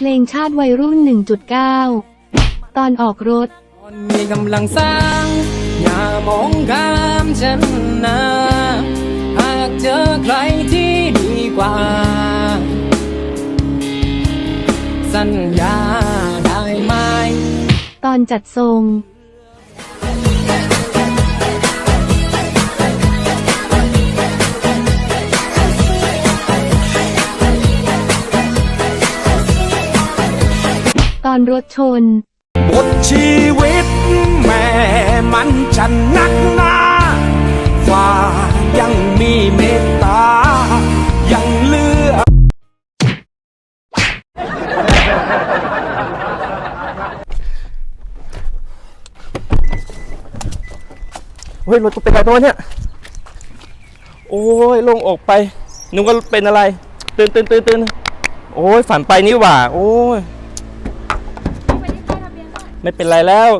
เพลงชาติวัยรุ่น 1.9 ตอนออกรถตอนมีกำลังสร้าง อย่ามองข้ามฉันนะหากเจอใครที่ดีกว่า สัญญาได้ไหม ตอนจัดทรง อนรถชน บทชีวิตแม่มันจะนักหนาฟ้ายังมีเมตตา ยังเหลือเฮ้ยรถกูเป็นอะไรตัวเนี่ย โอ้ยลงออกไปนึกว่าเป็นอะไร ตื่นตื่นตื่นตื่นโอ้ยฝันไปนี่หว่า โอ้ย ไม่เป็นไรแล้ว